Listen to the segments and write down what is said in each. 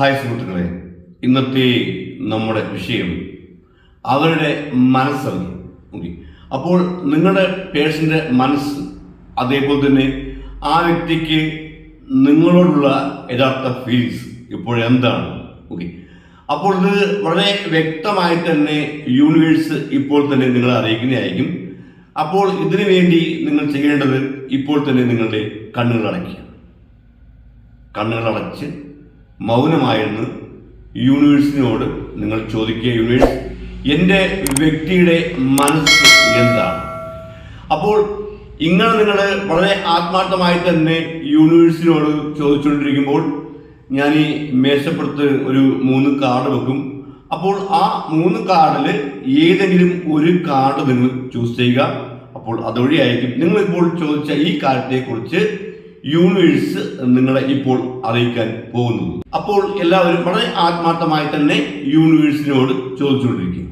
Hi സുഹൃത്തുക്കളെ ഇന്നത്തെ നമ്മുടെ വിഷയം അവരുടെ മനസ്സാണ് ഓക്കെ. അപ്പോൾ നിങ്ങളുടെ പേഴ്സന്റെ മനസ്സ് അതേപോലെ തന്നെ ആ വ്യക്തിക്ക് നിങ്ങളോടുള്ള യഥാർത്ഥ ഫീലിങ്സ് ഇപ്പോഴെന്താണ്? ഓക്കെ. അപ്പോൾ ഇത് വളരെ വ്യക്തമായി തന്നെ യൂണിവേഴ്സ് ഇപ്പോൾ തന്നെ നിങ്ങളെ അറിയിക്കുന്നതായിരിക്കും അപ്പോൾ ഇതിനു വേണ്ടി നിങ്ങൾ ചെയ്യേണ്ടത് ഇപ്പോൾ തന്നെ നിങ്ങളുടെ കണ്ണുകൾ അടയ്ക്കുക കണ്ണുകളടച്ച് മൗനമായിരുന്നു യൂണിവേഴ്സിനോട് നിങ്ങൾ ചോദിക്കുക യൂണിവേഴ്സ് എന്റെ വ്യക്തിയുടെ മനസ്സ് എന്താണ്? അപ്പോൾ ഇങ്ങനെ നിങ്ങൾ വളരെ ആത്മാർത്ഥമായി തന്നെ യൂണിവേഴ്സിനോട് ചോദിച്ചുകൊണ്ടിരിക്കുമ്പോൾ ഞാൻ ഈ മേശപ്പുറത്ത് ഒരു മൂന്ന് കാർഡ് വെക്കും. അപ്പോൾ ആ മൂന്ന് കാർഡിൽ ഏതെങ്കിലും ഒരു കാർഡ് നിങ്ങൾ ചൂസ് ചെയ്യുക. അപ്പോൾ അതുവഴിയായിരിക്കും നിങ്ങളിപ്പോൾ ചോദിച്ച ഈ കാര്യത്തെക്കുറിച്ച് യൂണിവേഴ്സ് നിങ്ങളെ ഇപ്പോൾ അറിയിക്കാൻ പോകുന്നത് അപ്പോൾ എല്ലാവരും വളരെ ആത്മാർത്ഥമായി തന്നെ യൂണിവേഴ്സിനോട് ചോദിച്ചുകൊണ്ടിരിക്കും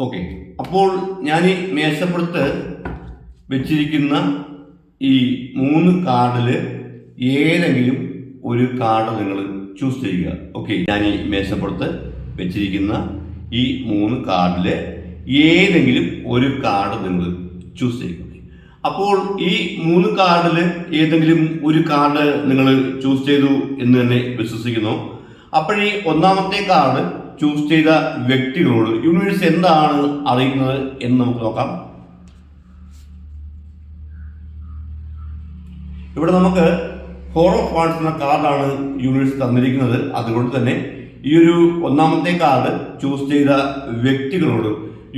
ഓക്കെ. അപ്പോൾ ഞാൻ ഈ മേശപ്പുറത്ത് വെച്ചിരിക്കുന്ന ഈ മൂന്ന് കാർഡിൽ ഏതെങ്കിലും ഒരു കാർഡ് നിങ്ങൾ ചൂസ് ചെയ്യുക. ഓക്കെ. ഞാൻ ഈ മേശപ്പുറത്ത് വെച്ചിരിക്കുന്ന ഈ മൂന്ന് കാർഡിൽ ഏതെങ്കിലും ഒരു കാർഡ് നിങ്ങൾ ചൂസ് ചെയ്യുക. അപ്പോൾ ഈ മൂന്ന് കാർഡിൽ ഏതെങ്കിലും ഒരു കാർഡ് നിങ്ങൾ ചൂസ് ചെയ്തു എന്ന് തന്നെ വിശ്വസിക്കുന്നു. അപ്പോഴീ ഒന്നാമത്തെ കാർഡ് ചൂസ് ചെയ്ത വ്യക്തികളോട് യൂണിവേഴ്സ് എന്താണ് അറിയുന്നത് എന്ന് നമുക്ക് നോക്കാം. ഇവിടെ നമുക്ക് ഫോർ ഓഫ് വാൺസ് എന്ന കാർഡാണ് യൂണിവേഴ്സ് തന്നിരിക്കുന്നത്. അതുകൊണ്ട് തന്നെ ഈ ഒരു ഒന്നാമത്തെ കാർഡ് ചൂസ് ചെയ്ത വ്യക്തികളോട്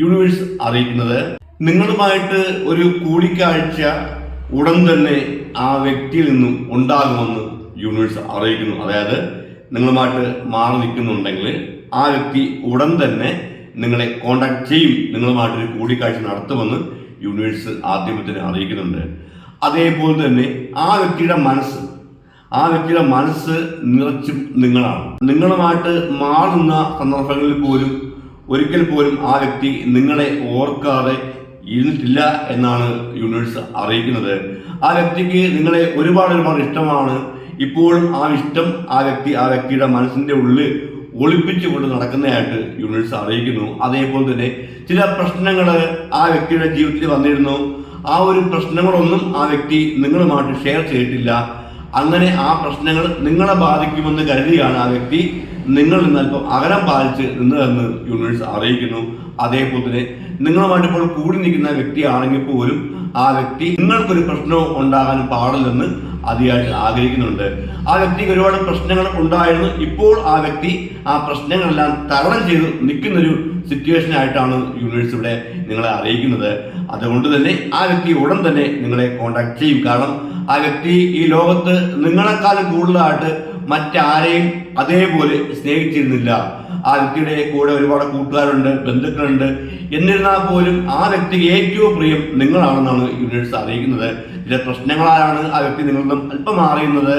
യൂണിവേഴ്സ് അറിയിക്കുന്നത്. നിങ്ങളുമായിട്ട് ഒരു കൂടിക്കാഴ്ച ഉടൻ തന്നെ ആ വ്യക്തിയിൽ നിന്നും ഉണ്ടാകുമെന്ന് യൂണിവേഴ്സ് അറിയിക്കുന്നു. അതായത് നിങ്ങളുമായിട്ട് മാറി നിൽക്കുന്നുണ്ടെങ്കിൽ ആ വ്യക്തി ഉടൻ തന്നെ നിങ്ങളെ കോണ്ടാക്ട് ചെയ്യും. നിങ്ങളുമായിട്ടൊരു കൂടിക്കാഴ്ച നടത്തുമെന്ന് യൂണിവേഴ്സ് ആദ്യമത്തിന് അറിയിക്കുന്നുണ്ട്. അതേപോലെ തന്നെ ആ വ്യക്തിയുടെ മനസ്സ് ആ വ്യക്തിയുടെ മനസ്സ് നിറച്ചും നിങ്ങളാണ്. നിങ്ങളുമായിട്ട് മാറുന്ന സന്ദർഭങ്ങളിൽ പോലും ഒരിക്കൽ പോലും ആ വ്യക്തി നിങ്ങളെ ഓർക്കാതെ ഇരുന്നിട്ടില്ല എന്നാണ് യൂണിവേഴ്സ് അറിയിക്കുന്നത്. ആ വ്യക്തിക്ക് നിങ്ങളെ ഒരുപാട് ഒരുപാട് ഇഷ്ടമാണ്. ഇപ്പോഴും ആ ഇഷ്ടം ആ വ്യക്തി ആ വ്യക്തിയുടെ മനസ്സിന്റെ ഉള്ളിൽ ഒളിപ്പിച്ചുകൊണ്ട് നടക്കുന്നതായിട്ട് യൂണിറ്റ്സ് അറിയിക്കുന്നു. അതേപോലെ തന്നെ ചില പ്രശ്നങ്ങൾ ആ വ്യക്തിയുടെ ജീവിതത്തിൽ വന്നിരുന്നു. ആ ഒരു പ്രശ്നങ്ങളൊന്നും ആ വ്യക്തി നിങ്ങളുമായിട്ട് ഷെയർ ചെയ്തിട്ടില്ല. അങ്ങനെ ആ പ്രശ്നങ്ങൾ നിങ്ങളെ ബാധിക്കുമെന്ന് കരുതിയാണ് ആ വ്യക്തി നിങ്ങളിൽ നിന്ന് അല്പം അകലം പാലിച്ച് നിന്നതെന്ന് യൂണിവേഴ്സ് അറിയിക്കുന്നു. അതേപോലെ തന്നെ നിങ്ങളുമായിട്ട് ഇപ്പോൾ കൂടി നിൽക്കുന്ന വ്യക്തിയാണെങ്കിൽ പോലും ആ വ്യക്തി നിങ്ങൾക്കൊരു പ്രശ്നവും ഉണ്ടാകാൻ പാടില്ലെന്ന് അതിയായിട്ട് ആഗ്രഹിക്കുന്നുണ്ട്. ആ വ്യക്തിക്ക് ഒരുപാട് പ്രശ്നങ്ങൾ ഉണ്ടായിരുന്നു. ഇപ്പോൾ ആ വ്യക്തി ആ പ്രശ്നങ്ങളെല്ലാം തരണം ചെയ്ത് നിൽക്കുന്നൊരു സിറ്റുവേഷൻ ആയിട്ടാണ് യൂണിവേഴ്സ് ഇവിടെ നിങ്ങളെ അറിയിക്കുന്നത്. അതുകൊണ്ട് തന്നെ ആ വ്യക്തി ഉടൻ തന്നെ നിങ്ങളെ കോണ്ടാക്ട് ചെയ്യും. കാരണം ആ വ്യക്തി ഈ ലോകത്ത് നിങ്ങളെക്കാളും കൂടുതലായിട്ട് മറ്റാരെയും അതേപോലെ സ്നേഹിച്ചിരുന്നില്ല. ആ വ്യക്തിയുടെ കൂടെ ഒരുപാട് കൂട്ടുകാരുണ്ട് ബന്ധുക്കളുണ്ട്. എന്നിരുന്നാൽ പോലും ആ വ്യക്തിക്ക് ഏറ്റവും പ്രിയം നിങ്ങളാണെന്നാണ് യൂണിവേഴ്സ് അറിയിക്കുന്നത്. ചില പ്രശ്നങ്ങളാണ് ആ വ്യക്തി നിങ്ങളിൽ അല്പം മാറിയുന്നത്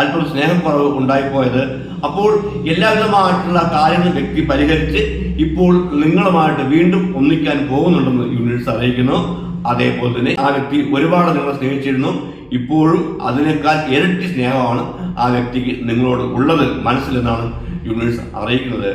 അല്പം സ്നേഹം കുറവ് ഉണ്ടായിപ്പോയത്. അപ്പോൾ എല്ലാവിധമായിട്ടുള്ള കാര്യങ്ങൾ വ്യക്തി പരിഹരിച്ച് ഇപ്പോൾ നിങ്ങളുമായിട്ട് വീണ്ടും ഒന്നിക്കാൻ പോകുന്നുണ്ടെന്ന് യൂണിവേഴ്സ് അറിയിക്കുന്നു. അതേപോലെ തന്നെ ആ വ്യക്തി ഒരുപാട് നിങ്ങളെ സ്നേഹിച്ചിരുന്നു. ഇപ്പോഴും അതിനേക്കാൾ ഇരട്ടി സ്നേഹമാണ് ആ വ്യക്തിക്ക് നിങ്ങളോട് ഉള്ളത് മനസ്സിലെന്നാണ് യൂണിവേഴ്സ് അറിയിക്കുന്നത്.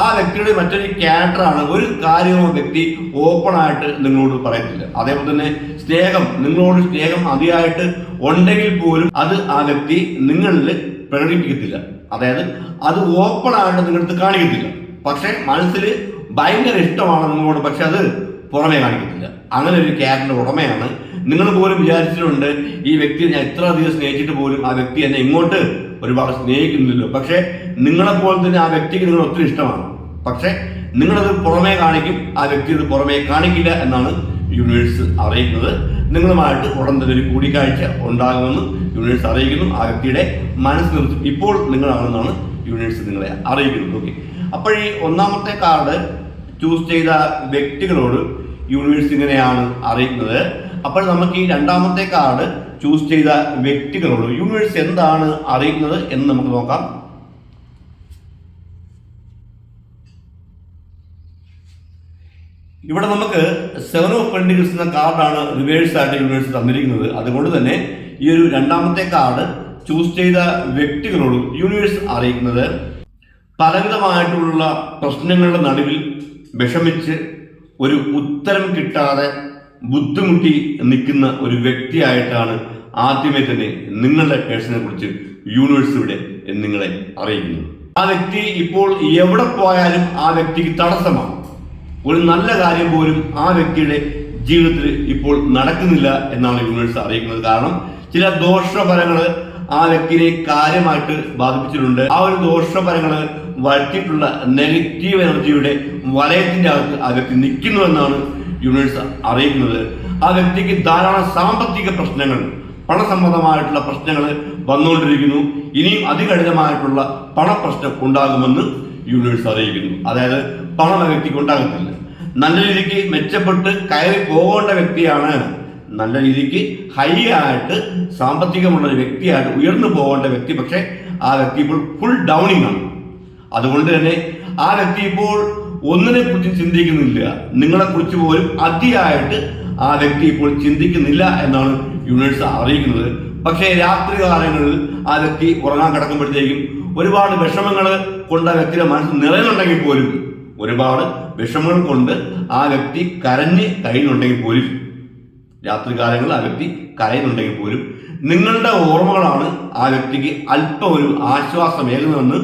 ആ വ്യക്തിയുടെ മറ്റൊരു ക്യാരക്ടറാണ് ഒരു കാര്യവും വ്യക്തി ഓപ്പൺ ആയിട്ട് നിങ്ങളോട് പറയത്തില്ല അതേപോലെ തന്നെ സ്നേഹം നിങ്ങളോട് സ്നേഹം അതിയായിട്ട് ഉണ്ടെങ്കിൽ പോലും അത് ആ വ്യക്തി നിങ്ങളിൽ പ്രകടിപ്പിക്കത്തില്ല. അതായത് അത് ഓപ്പൺ ആയിട്ട് നിങ്ങളടുത്ത് കാണിക്കത്തില്ല. പക്ഷെ മനസ്സിൽ ഭയങ്കര ഇഷ്ടമാണ് നിങ്ങളോട് പക്ഷെ അത് പുറമേ കാണിക്കത്തില്ല. അങ്ങനെ ഒരു ക്യാരക്ടറിന്റെ ഉടമയാണ്. നിങ്ങൾ പോലും വിചാരിച്ചിട്ടുണ്ട് ഈ വ്യക്തിയെ ഞാൻ എത്ര അധികം സ്നേഹിച്ചിട്ട് പോലും ആ വ്യക്തി എന്നെ ഇങ്ങോട്ട് ഒരുപാട് സ്നേഹിക്കുന്നില്ലല്ലോ. പക്ഷെ നിങ്ങളെ പോലെ തന്നെ ആ വ്യക്തിക്ക് നിങ്ങൾ ഒത്തിരി ഇഷ്ടമാണ്. പക്ഷെ നിങ്ങളത് പുറമേ കാണിക്കും ആ വ്യക്തി അത് പുറമേ കാണിക്കില്ല എന്നാണ് യൂണിവേഴ്സ് അറിയിക്കുന്നത് നിങ്ങളുമായിട്ട് ഉടൻ തന്നെ ഒരു കൂടിക്കാഴ്ച ഉണ്ടാകുമെന്ന് യൂണിവേഴ്സ് അറിയിക്കുന്നു. ആ വ്യക്തിയുടെ മനസ്സ് നിർത്തി. ഇപ്പോൾ നിങ്ങളാണെന്നാണ് യൂണിവേഴ്സ് നിങ്ങളെ അറിയിക്കുന്നത്. ഓക്കെ അപ്പോൾ ഈ ഒന്നാമത്തെ കാർഡ് ചൂസ് ചെയ്ത വ്യക്തികളോട് യൂണിവേഴ്സ് ഇങ്ങനെയാണ് അറിയിക്കുന്നത്. അപ്പോൾ നമുക്ക് ഈ രണ്ടാമത്തെ കാർഡ് ചൂസ് ചെയ്ത വ്യക്തികളോട് യൂണിവേഴ്സ് എന്താണ് അറിയിക്കുന്നത് എന്ന് നമുക്ക് നോക്കാം. ഇവിടെ നമുക്ക് സെവൻ ഓഫ് പെൻഡിൽസ് എന്ന കാർഡാണ് റിവേഴ്സ് ആയിട്ട് യൂണിവേഴ്സ് തന്നിരിക്കുന്നത്. അതുകൊണ്ട് തന്നെ ഈ ഒരു രണ്ടാമത്തെ കാർഡ് ചൂസ് ചെയ്ത വ്യക്തികളോട് യൂണിവേഴ്സ് അറിയിക്കുന്നത് പലവിധമായിട്ടുള്ള പ്രശ്നങ്ങളുടെ നടുവിൽ വിഷമിച്ച് ഒരു ഉത്തരം കിട്ടാതെ ബുദ്ധിമുട്ടി നിൽക്കുന്ന ഒരു വ്യക്തിയായിട്ടാണ് ആദ്യമേ തന്നെ നിങ്ങളുടെ പേഴ്സണെ കുറിച്ച് യൂണിവേഴ്സ് ഇവിടെ നിങ്ങളെ അറിയിക്കുന്നത്. ആ വ്യക്തി ഇപ്പോൾ എവിടെ പോയാലും ആ വ്യക്തിക്ക് തടസ്സമാണ്. ഒരു നല്ല കാര്യം പോലും ആ വ്യക്തിയുടെ ജീവിതത്തിൽ ഇപ്പോൾ നടക്കുന്നില്ല എന്നാണ് യൂണിവേഴ്സ് അറിയിക്കുന്നത്. കാരണം ചില ദോഷഫലങ്ങൾ ആ വ്യക്തിയെ കാര്യമായിട്ട് ബാധിപ്പിച്ചിട്ടുണ്ട്. ആ ഒരു ദോഷഫലങ്ങൾ വരുത്തിയിട്ടുള്ള നെഗറ്റീവ് എനർജിയുടെ വലയത്തിന്റെ അകത്ത് ആ വ്യക്തി നിൽക്കുന്നുവെന്നാണ് യൂണിവേഴ്സ് അറിയിക്കുന്നത്. ആ വ്യക്തിക്ക് ധാരാളം സാമ്പത്തിക പ്രശ്നങ്ങൾ പണസംബന്ധമായിട്ടുള്ള പ്രശ്നങ്ങൾ വന്നുകൊണ്ടിരിക്കുന്നു. ഇനിയും അതികഠിനമായിട്ടുള്ള പണപ്രശ്നം ഉണ്ടാകുമെന്ന് യൂണിവേഴ്സ് അറിയിക്കുന്നു. അതായത് പണം വ്യക്തിക്ക് ഉണ്ടാകത്തില്ല നല്ല രീതിക്ക് മെച്ചപ്പെട്ട് കയറി പോകേണ്ട വ്യക്തിയാണ് നല്ല രീതിക്ക് ഹൈ ആയിട്ട് സാമ്പത്തികമുള്ള ഒരു വ്യക്തിയായിട്ട് ഉയർന്നു പോകേണ്ട വ്യക്തി. പക്ഷേ ആ വ്യക്തി ഇപ്പോൾ ഫുൾ ഡൗണിങ് ആണ്. അതുകൊണ്ട് തന്നെ ആ വ്യക്തി ഇപ്പോൾ ഒന്നിനെ കുറിച്ച് ചിന്തിക്കുന്നില്ല. നിങ്ങളെ കുറിച്ച് പോലും അതിയായിട്ട് ആ വ്യക്തി ഇപ്പോൾ ചിന്തിക്കുന്നില്ല എന്നാണ് യൂണിവേഴ്സ് അറിയിക്കുന്നത്. പക്ഷേ രാത്രി കാലങ്ങളിൽ ആ വ്യക്തി ഉറങ്ങാൻ കിടക്കുമ്പോഴത്തേക്കും ഒരുപാട് വിഷമങ്ങൾ കൊണ്ട് ആ വ്യക്തിയുടെ മനസ്സ് നിറയുന്നുണ്ടെങ്കിൽ പോലും ഒരുപാട് വിഷമങ്ങൾ കൊണ്ട് ആ വ്യക്തി കരഞ്ഞ് കഴിയുന്നുണ്ടെങ്കിൽ പോലും രാത്രി കാലങ്ങളിൽ ആ വ്യക്തി കരയുന്നുണ്ടെങ്കിൽ പോലും നിങ്ങളുടെ ഓർമ്മകളാണ് ആ വ്യക്തിക്ക് അല്പം ഒരു ആശ്വാസമേകുന്നതെന്ന്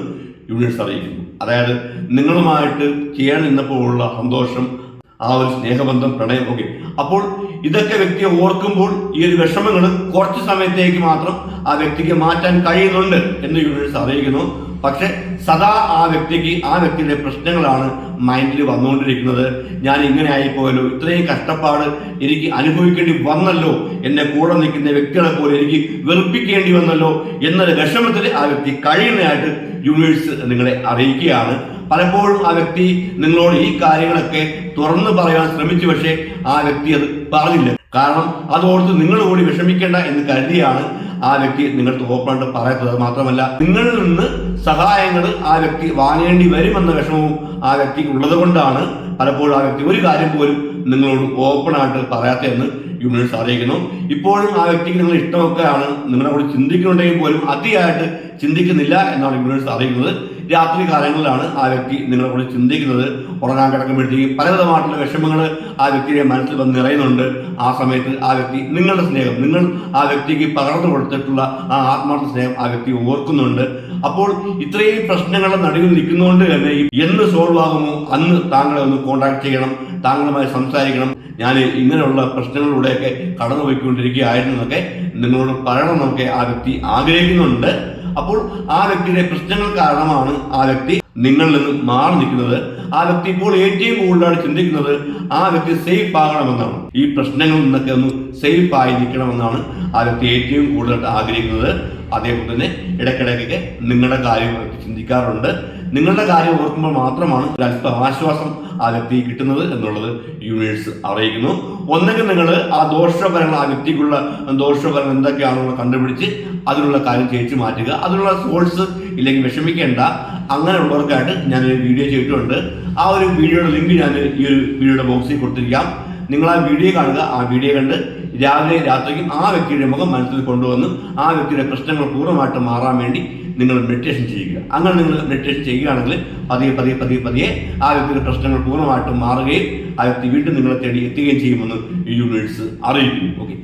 യൂണിവേഴ്സ് അറിയിക്കുന്നു. അതായത് നിങ്ങളുമായിട്ട് ചെയ്യാൻ നിന്നപ്പോഴുള്ള സന്തോഷം ആ ഒരു സ്നേഹബന്ധം പ്രണയം ഒക്കെ അപ്പോൾ ഇതൊക്കെ വ്യക്തിയെ ഓർക്കുമ്പോൾ ഈ ഒരു വിഷമങ്ങൾ കുറച്ച് സമയത്തേക്ക് മാത്രം ആ വ്യക്തിക്ക് മാറ്റാൻ കഴിയുന്നുണ്ട് എന്ന് യൂണിവേഴ്സ് അറിയിക്കുന്നു. പക്ഷെ സദാ ആ വ്യക്തിക്ക് ആ വ്യക്തിയുടെ പ്രശ്നങ്ങളാണ് മൈൻഡിൽ വന്നുകൊണ്ടിരിക്കുന്നത്. ഞാൻ ഇങ്ങനെ ആയിപ്പോയല്ലോ ഇത്രയും കഷ്ടപ്പാട് എനിക്ക് അനുഭവിക്കേണ്ടി വന്നല്ലോ എന്നെ കൂടെ നിൽക്കുന്ന വ്യക്തികളെ പോലെ എനിക്ക് വെറുപ്പിക്കേണ്ടി വന്നല്ലോ എന്നൊരു വിഷമത്തിൽ ആ വ്യക്തി കഴിയുന്നതായിട്ട് യൂണിവേഴ്സ് നിങ്ങളെ അറിയിക്കുകയാണ്. പലപ്പോഴും ആ വ്യക്തി നിങ്ങളോട് ഈ കാര്യങ്ങളൊക്കെ തുറന്നു പറയാൻ ശ്രമിച്ചു പക്ഷേ ആ വ്യക്തി അത് പറഞ്ഞില്ല. കാരണം അതോർത്ത് നിങ്ങൾ കൂടി വിഷമിക്കേണ്ട എന്ന് കരുതിയാണ് ആ വ്യക്തി നിങ്ങൾക്ക് ഓപ്പണായിട്ട് പറയാത്തത് മാത്രമല്ല നിങ്ങളിൽ നിന്ന് സഹായങ്ങൾ ആ വ്യക്തി വാങ്ങേണ്ടി വരുമെന്ന വിഷമവും ആ വ്യക്തി ഉള്ളത് കൊണ്ടാണ് പലപ്പോഴും ആ വ്യക്തി ഒരു കാര്യം പോലും നിങ്ങളോട് ഓപ്പണായിട്ട് പറയാത്തതെന്ന് യൂണിവേഴ്സ് അറിയിക്കുന്നു. ഇപ്പോഴും ആ വ്യക്തിക്ക് നിങ്ങൾ ഇഷ്ടമൊക്കെയാണ് നിങ്ങളെ കൂടി ചിന്തിക്കുന്നുണ്ടെങ്കിൽ പോലും അതിയായിട്ട് ചിന്തിക്കുന്നില്ല എന്നാണ് യൂണിവേഴ്സ് അറിയിക്കുന്നത്. രാത്രി കാലങ്ങളിലാണ് ആ വ്യക്തി നിങ്ങളെ കൂടി ചിന്തിക്കുന്നത്. ഉറങ്ങാൻ കിടക്കുമ്പോഴത്തേക്കും പലവിധമായിട്ടുള്ള വിഷമങ്ങൾ ആ വ്യക്തിയുടെ മനസ്സിൽ വന്ന് നിറയുന്നുണ്ട്. ആ സമയത്ത് ആ വ്യക്തി നിങ്ങളുടെ സ്നേഹം നിങ്ങൾ ആ വ്യക്തിക്ക് പകർന്നു കൊടുത്തിട്ടുള്ള ആ ആത്മാർത്ഥ സ്നേഹം ആ വ്യക്തി ഓർക്കുന്നുണ്ട്. അപ്പോൾ ഇത്രയും പ്രശ്നങ്ങളുടെ നടുവിൽ നിൽക്കുന്നതുകൊണ്ട് തന്നെ എന്ന് സോൾവ് ആകുമോ അന്ന് താങ്കളെ ഒന്ന് കോൺടാക്ട് ചെയ്യണം താങ്കളുമായി സംസാരിക്കണം. ഞാൻ ഇങ്ങനെയുള്ള പ്രശ്നങ്ങളിലൂടെയൊക്കെ കടന്നു പോയിക്കൊണ്ടിരിക്കുകയായിരുന്നു എന്നൊക്കെ നിങ്ങളോട് പറയണം നമുക്ക് ആ വ്യക്തി ആഗ്രഹിക്കുന്നുണ്ട്. അപ്പോൾ ആ വ്യക്തിയുടെ പ്രശ്നങ്ങൾ കാരണമാണ് ആ വ്യക്തി നിങ്ങളിൽ നിന്ന് മാറി നിൽക്കുന്നത് ആ വ്യക്തി ഇപ്പോൾ ഏറ്റവും കൂടുതലാണ് ചിന്തിക്കുന്നത്. ആ വ്യക്തി സേഫ് ആകണമെന്നാണ്. ഈ പ്രശ്നങ്ങളിൽ നിന്നൊക്കെ ഒന്ന് സേഫ് ആയി നിൽക്കണമെന്നാണ് ആ വ്യക്തി ഏറ്റവും കൂടുതലായിട്ട് ആഗ്രഹിക്കുന്നത്. അതേപോലെ തന്നെ ഇടയ്ക്കിടയ്ക്കൊക്കെ നിങ്ങളുടെ കാര്യം ചിന്തിക്കാറുണ്ട്. നിങ്ങളുടെ കാര്യം ഓർക്കുമ്പോൾ മാത്രമാണ് ഒരു അല്പം ആശ്വാസം ആ വ്യക്തി കിട്ടുന്നത് എന്നുള്ളത് യൂണിവേഴ്സ് അറിയിക്കുന്നു. ഒന്നെങ്കിൽ നിങ്ങൾ ആ ദോഷഫലങ്ങൾ ആ വ്യക്തിക്കുള്ള ദോഷഫലങ്ങൾ എന്തൊക്കെയാണെന്ന് കണ്ടുപിടിച്ച് അതിനുള്ള കാര്യം ചേച്ചു മാറ്റുക. അതിനുള്ള സോഴ്സ് ഇല്ലെങ്കിൽ വിഷമിക്കേണ്ട. അങ്ങനെയുള്ളവർക്കായിട്ട് ഒരു വീഡിയോ ചെയ്തിട്ടുണ്ട്. ആ ഒരു വീഡിയോയുടെ ലിങ്ക് ഞാൻ ഈ ഒരു വീഡിയോയുടെ ബോക്സിൽ കൊടുത്തിരിക്കാം. നിങ്ങൾ ആ വീഡിയോ കാണുക. ആ വീഡിയോ കണ്ട് രാവിലെ രാത്രിക്കും ആ വ്യക്തിയുടെ മുഖം മനസ്സിൽ കൊണ്ടുവന്ന് ആ വ്യക്തിയുടെ പ്രശ്നങ്ങൾ പൂർണമായിട്ട് മാറാൻ വേണ്ടി നിങ്ങൾ മെഡിറ്റേഷൻ ചെയ്യുക. അങ്ങനെ നിങ്ങൾ മെഡിറ്റേഷൻ ചെയ്യുകയാണെങ്കിൽ പതിയെ പതിയെ പതിയെ പതിയെ ആ വ്യക്തിയുടെ പ്രശ്നങ്ങൾ പൂർണമായിട്ടും മാറുകയും ആ വ്യക്തി വീണ്ടും നിങ്ങളെ തേടി എത്തുകയും ചെയ്യുമെന്ന് ഈ യൂണിവേഴ്സ് അറിയിക്കുന്നു. ഓക്കെ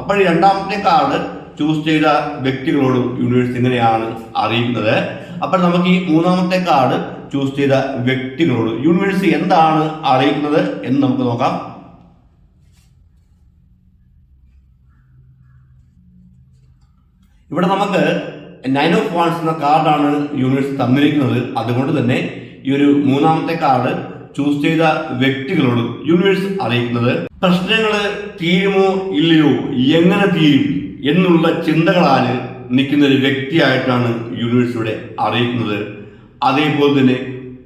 അപ്പോൾ രണ്ടാമത്തെ കാർഡ് ചൂസ് ചെയ്ത വ്യക്തികളോടും യൂണിവേഴ്സ് ഇങ്ങനെയാണ് അറിയിക്കുന്നത് അപ്പോൾ നമുക്ക് ഈ മൂന്നാമത്തെ കാർഡ് ചൂസ് ചെയ്ത വ്യക്തികളോട് യൂണിവേഴ്സ് എന്താണ് അറിയിക്കുന്നത് എന്ന് നമുക്ക് നോക്കാം. ഇവിടെ നമുക്ക് നയൻ ഓഫ് വാൺസ് എന്ന കാർഡാണ് യൂണിവേഴ്സ് തന്നിരിക്കുന്നത്. അതുകൊണ്ട് തന്നെ ഈ ഒരു മൂന്നാമത്തെ കാർഡ് ചൂസ് ചെയ്ത വ്യക്തികളോട് യൂണിവേഴ്സ് അറിയിക്കുന്നത്. പ്രശ്നങ്ങൾ തീരുമോ ഇല്ലയോ എങ്ങനെ തീരും എന്നുള്ള ചിന്തകളാൽ നിൽക്കുന്ന ഒരു വ്യക്തിയായിട്ടാണ് യൂണിവേഴ്സ് ഇവിടെ അറിയിക്കുന്നത്. അതേപോലെ തന്നെ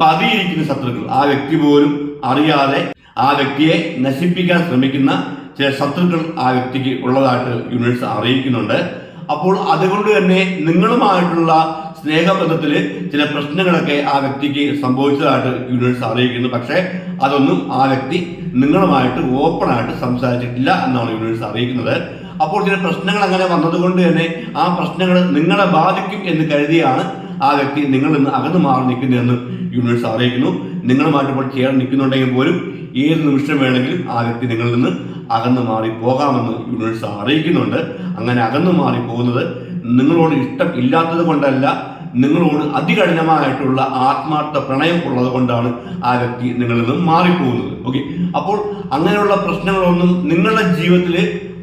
പതിയിരിക്കുന്ന ശത്രുക്കൾ ആ വ്യക്തി പോലും അറിയാതെ ആ വ്യക്തിയെ നശിപ്പിക്കാൻ ശ്രമിക്കുന്ന ചില ശത്രുക്കൾ ആ വ്യക്തിക്ക് ഉള്ളതായിട്ട് യൂണിവേഴ്സ് അറിയിക്കുന്നുണ്ട്. അപ്പോൾ അതുകൊണ്ട് തന്നെ നിങ്ങളുമായിട്ടുള്ള സ്നേഹബന്ധത്തിൽ ചില പ്രശ്നങ്ങളൊക്കെ ആ വ്യക്തിക്ക് സംഭവിച്ചതായിട്ട് യൂണിവേഴ്സ് അറിയിക്കുന്നു. പക്ഷേ അതൊന്നും ആ വ്യക്തി നിങ്ങളുമായിട്ട് ഓപ്പൺ ആയിട്ട് സംസാരിച്ചിട്ടില്ല എന്നാണ് യൂണിവേഴ്സ് അറിയിക്കുന്നത്. അപ്പോൾ ചില പ്രശ്നങ്ങൾ അങ്ങനെ വന്നതുകൊണ്ട് തന്നെ ആ പ്രശ്നങ്ങൾ നിങ്ങളെ ബാധിക്കും എന്ന് കരുതിയാണ് ആ വ്യക്തി നിങ്ങളിൽ നിന്ന് അകന്നു മാറി നിൽക്കുന്നതെന്ന് യൂണിവേഴ്സ് അറിയിക്കുന്നു. നിങ്ങളുമായിട്ട് ഇപ്പോൾ ചേർന്ന് നിൽക്കുന്നുണ്ടെങ്കിൽ പോലും ഏത് നിമിഷം വേണമെങ്കിലും ആ വ്യക്തി നിങ്ങളിൽ നിന്ന് അകന്നു മാറി പോകാമെന്ന് യൂണിവേഴ്സ് അറിയിക്കുന്നുണ്ട്. അങ്ങനെ അകന്നു മാറി പോകുന്നത് നിങ്ങളോട് ഇഷ്ടം ഇല്ലാത്തത് കൊണ്ടല്ല നിങ്ങളോട് അതികഠിനമായിട്ടുള്ള ആത്മാർത്ഥ പ്രണയം ഉള്ളത് കൊണ്ടാണ് ആ വ്യക്തി നിങ്ങളിൽ നിന്ന് മാറിപ്പോകുന്നത്. ഓക്കെ അപ്പോൾ അങ്ങനെയുള്ള പ്രശ്നങ്ങളൊന്നും നിങ്ങളുടെ ജീവിതത്തിൽ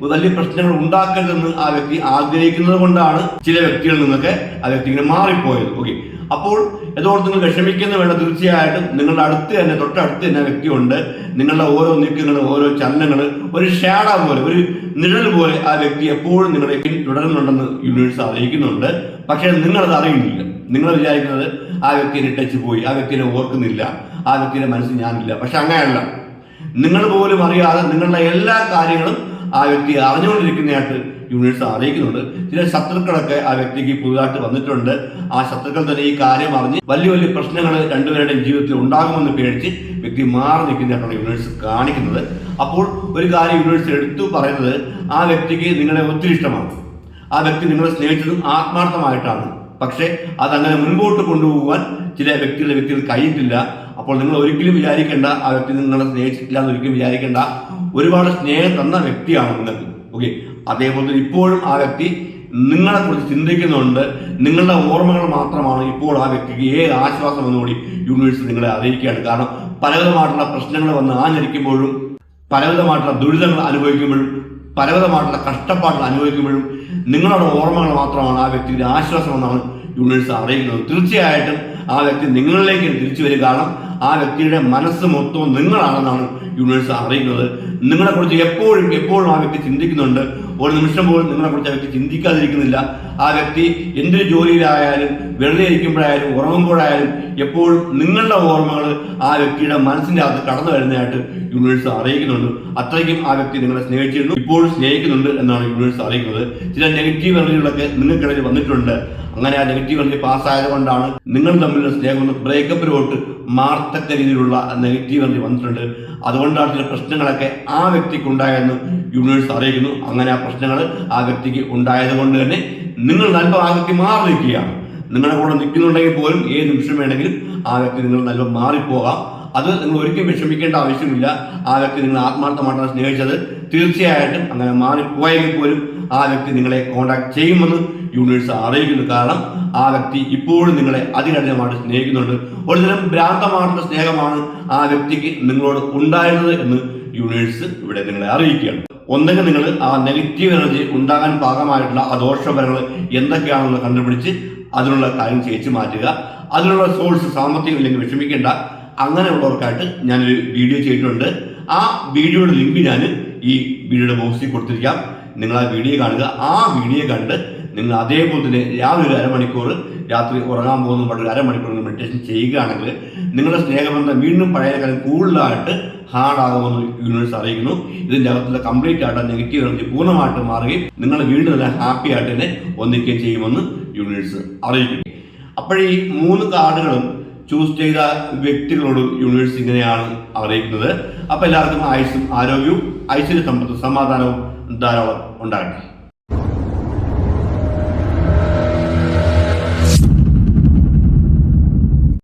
വലിയ പ്രശ്നങ്ങൾ ഉണ്ടാക്കരുതെന്ന് ആ വ്യക്തി ആഗ്രഹിക്കുന്നത് കൊണ്ടാണ് ചില വ്യക്തികളിൽ നിന്നൊക്കെ ആ വ്യക്തി ഇങ്ങനെ മാറിപ്പോയത്. ഓക്കെ അപ്പോൾ ഇതോട് നിങ്ങൾ വിഷമിക്കുന്ന വേണ്ട തീർച്ചയായിട്ടും നിങ്ങളുടെ അടുത്ത് തന്നെ തൊട്ടടുത്ത് തന്നെ വ്യക്തിയുണ്ട്. നിങ്ങളുടെ ഓരോ നീക്കങ്ങൾ ഓരോ ചലനങ്ങൾ ഒരു ഷാഡ പോലെ ഒരു നിഴൽ പോലെ ആ വ്യക്തി എപ്പോഴും നിങ്ങളെ തുടരുന്നുണ്ടെന്ന് യൂണിവേഴ്സ് അറിയിക്കുന്നുണ്ട്. പക്ഷേ നിങ്ങളത് അറിയുന്നില്ല. നിങ്ങൾ വിചാരിക്കുന്നത് ആ വ്യക്തിനെ ടച്ച് പോയി ആ വ്യക്തിനെ ഓർക്കുന്നില്ല ആ വ്യക്തിയുടെ മനസ്സിൽ ഞാനില്ല. പക്ഷെ അങ്ങനെയല്ല. നിങ്ങൾ പോലും അറിയാതെ നിങ്ങളുടെ എല്ലാ കാര്യങ്ങളും ആ വ്യക്തി അറിഞ്ഞുകൊണ്ടിരിക്കുന്നതായിട്ട് യൂണിവേഴ്സ് അറിയിക്കുന്നുണ്ട്. ചില ശത്രുക്കളൊക്കെ ആ വ്യക്തിക്ക് പുതുതായിട്ട് വന്നിട്ടുണ്ട്. ആ ശത്രുക്കൾ തന്നെ ഈ കാര്യം അറിഞ്ഞ് വലിയ വലിയ പ്രശ്നങ്ങൾ രണ്ടുപേരുടെയും ജീവിതത്തിൽ ഉണ്ടാകുമെന്ന് പേടിച്ച് വ്യക്തി മാറി നിൽക്കുന്നതായിട്ടാണ് യൂണിവേഴ്സ് കാണിക്കുന്നത്. അപ്പോൾ ഒരു കാര്യം യൂണിവേഴ്സ് എടുത്തു പറയുന്നത് ആ വ്യക്തിക്ക് നിങ്ങളെ ഒത്തിരി ഇഷ്ടമാണ്. ആ വ്യക്തി നിങ്ങളെ സ്നേഹിച്ചതും ആത്മാർത്ഥമായിട്ടാണ്. പക്ഷേ അതങ്ങനെ മുൻപോട്ട് കൊണ്ടുപോകാൻ ചില വ്യക്തികളുടെ വ്യക്തികൾ കഴിയിട്ടില്ല അപ്പോൾ നിങ്ങൾ ഒരിക്കലും വിചാരിക്കേണ്ട ആ വ്യക്തി നിങ്ങളെ സ്നേഹിച്ചിട്ടില്ല എന്ന് ഒരിക്കലും വിചാരിക്കേണ്ട. ഒരുപാട് സ്നേഹം തന്ന വ്യക്തിയാണ് നിങ്ങൾക്ക്. ഓക്കെ അതേപോലെ ഇപ്പോഴും ആ വ്യക്തി നിങ്ങളെ കുറിച്ച് ചിന്തിക്കുന്നുണ്ട്. നിങ്ങളുടെ ഓർമ്മകൾ മാത്രമാണ് ഇപ്പോൾ ആ വ്യക്തിക്ക് ഏത് ആശ്വാസം എന്നുകൂടി യൂണിവേഴ്സ് നിങ്ങളെ അറിയിക്കുകയാണ്. കാരണം പലവിധമായിട്ടുള്ള പ്രശ്നങ്ങൾ വന്ന് ആഞ്ഞരിക്കുമ്പോഴും പലവിധമായിട്ടുള്ള ദുരിതങ്ങൾ അനുഭവിക്കുമ്പോഴും പലവിധമായിട്ടുള്ള കഷ്ടപ്പാടുകൾ അനുഭവിക്കുമ്പോഴും നിങ്ങളുടെ ഓർമ്മകൾ മാത്രമാണ് ആ വ്യക്തിയുടെ ആശ്വാസം എന്നാണ് യൂണിവേഴ്സ് അറിയിക്കുന്നത് തീർച്ചയായിട്ടും ആ വ്യക്തി നിങ്ങളിലേക്ക് തിരിച്ചു വരും. കാരണം ആ വ്യക്തിയുടെ മനസ്സ് മൊത്തവും നിങ്ങളാണെന്നാണ് യൂണിവേഴ്സ് അറിയിക്കുന്നത് നിങ്ങളെക്കുറിച്ച് എപ്പോഴും എപ്പോഴും ആ വ്യക്തി ചിന്തിക്കുന്നുണ്ട്. ഒരു നിമിഷം പോലും നിങ്ങളെക്കുറിച്ച് ആ വ്യക്തി ചിന്തിക്കാതിരിക്കുന്നില്ല. ആ വ്യക്തി എന്തൊരു ജോലിയിലായാലും വെറുതെ ഇരിക്കുമ്പോഴായാലും ഉറങ്ങുമ്പോഴായാലും എപ്പോഴും നിങ്ങളുടെ ഓർമ്മകൾ ആ വ്യക്തിയുടെ മനസ്സിന്റെ അകത്ത് കടന്നു വരുന്നതായിട്ട് യൂണിവേഴ്സ് അറിയിക്കുന്നുണ്ട്. അത്രയ്ക്കും ആ വ്യക്തി നിങ്ങളെ സ്നേഹിച്ചിരുന്നു. ഇപ്പോഴും സ്നേഹിക്കുന്നുണ്ട് എന്നാണ് യൂണിവേഴ്സ് അറിയിക്കുന്നത്. ചില നെഗറ്റീവ് എനർജികളൊക്കെ നിങ്ങൾക്കിടയിൽ വന്നിട്ടുണ്ട്. അങ്ങനെ ആ നെഗറ്റീവ് എനർജി പാസ്സായതുകൊണ്ടാണ് നിങ്ങൾ തമ്മിലുള്ള സ്നേഹം ബ്രേക്കപ്പിലോട്ട് മാർത്തക്ക രീതിയിലുള്ള നെഗറ്റീവ് എനർജി വന്നിട്ടുണ്ട്. അതുകൊണ്ടാണ് ചില പ്രശ്നങ്ങളൊക്കെ ആ വ്യക്തിക്ക് ഉണ്ടായെന്ന് യൂണിവേഴ്സ് അറിയിക്കുന്നു. അങ്ങനെ ആ പ്രശ്നങ്ങൾ ആ വ്യക്തിക്ക് ഉണ്ടായത് കൊണ്ട് തന്നെ നിങ്ങൾ നല്ല ആ വ്യക്തി മാറി നിൽക്കുകയാണ്. നിങ്ങളുടെ കൂടെ നിൽക്കുന്നുണ്ടെങ്കിൽ പോലും ഏത് നിമിഷം വേണമെങ്കിലും ആ വ്യക്തി നിങ്ങൾ നല്ല മാറിപ്പോകാം. അത് നിങ്ങൾ ഒരിക്കലും വിഷമിക്കേണ്ട ആവശ്യമില്ല. ആ വ്യക്തി നിങ്ങൾ ആത്മാർത്ഥമായിട്ടാണ് സ്നേഹിച്ചത്. തീർച്ചയായിട്ടും അങ്ങനെ മാറിപ്പോയെങ്കിൽ പോലും ആ വ്യക്തി നിങ്ങളെ കോണ്ടാക്ട് ചെയ്യുമെന്ന് യൂണിവേഴ്സ് അറിയിക്കുന്നു. കാരണം ആ വ്യക്തി ഇപ്പോഴും നിങ്ങളെ അതികഠിനമായിട്ട് സ്നേഹിക്കുന്നുണ്ട്. ഒരുതരം ഭ്രാന്തമായിട്ടുള്ള സ്നേഹമാണ് ആ വ്യക്തിക്ക് നിങ്ങളോട് ഉണ്ടായിരുന്നത് എന്ന് യൂണിവേഴ്സ് ഇവിടെ നിങ്ങളെ അറിയിക്കുകയാണ്. ഒന്നെങ്കിൽ നിങ്ങൾ ആ നെഗറ്റീവ് എനർജി ഉണ്ടാകാൻ പാകമായിട്ടുള്ള ആ ദോഷഫലങ്ങൾ എന്തൊക്കെയാണെന്ന് കണ്ടുപിടിച്ച് അതിനുള്ള കാര്യം ചേച്ചു മാറ്റുക. അതിനുള്ള സോഴ്സ് സാമ്പത്തികം ഇല്ലെങ്കിൽ വിഷമിക്കേണ്ട. അങ്ങനെയുള്ളവർക്കായിട്ട് ഞാനൊരു വീഡിയോ ചെയ്തിട്ടുണ്ട്. ആ വീഡിയോയുടെ ലിങ്ക് ഞാൻ ഈ വീഡിയോയുടെ ബോക്സിൽ കൊടുത്തിരിക്കാം. നിങ്ങൾ ആ വീഡിയോ കാണുക. ആ വീഡിയോ കണ്ട് നിങ്ങൾ അതേപോലെ തന്നെ രാവിലെ ഒരു അരമണിക്കൂർ രാത്രി ഉറങ്ങാൻ പോകുന്ന പാട്ട് ഒരു അരമണിക്കൂർ മെഡിറ്റേഷൻ ചെയ്യുകയാണെങ്കിൽ നിങ്ങളുടെ സ്നേഹബന്ധം വീണ്ടും പഴയകാലം കൂടുതലായിട്ട് ഹാർഡാകുമെന്ന് യൂണിവേഴ്സ് അറിയിക്കുന്നു. ഇതിന്റെ അകത്തുള്ള കംപ്ലീറ്റ് ആയിട്ട് നെഗറ്റീവ് എനർജി പൂർണമായിട്ട് മാറുകയും നിങ്ങൾ വീണ്ടും നല്ല ഹാപ്പി ആയിട്ട് തന്നെ ഒന്നിക്കുകയും ചെയ്യുമെന്ന് യൂണിവേഴ്സ് അറിയിക്കുന്നു. അപ്പോഴീ മൂന്ന് കാർഡുകളും ചൂസ് ചെയ്ത വ്യക്തികളോട് യൂണിവേഴ്സ് ഇങ്ങനെയാണ് അറിയിക്കുന്നത്. അപ്പോൾ എല്ലാവർക്കും ആയുസ്സും ആരോഗ്യവും ഐശ്വര്യ സമ്പത്തും സമാധാനവും ധാരാളം ഉണ്ടാകട്ടെ.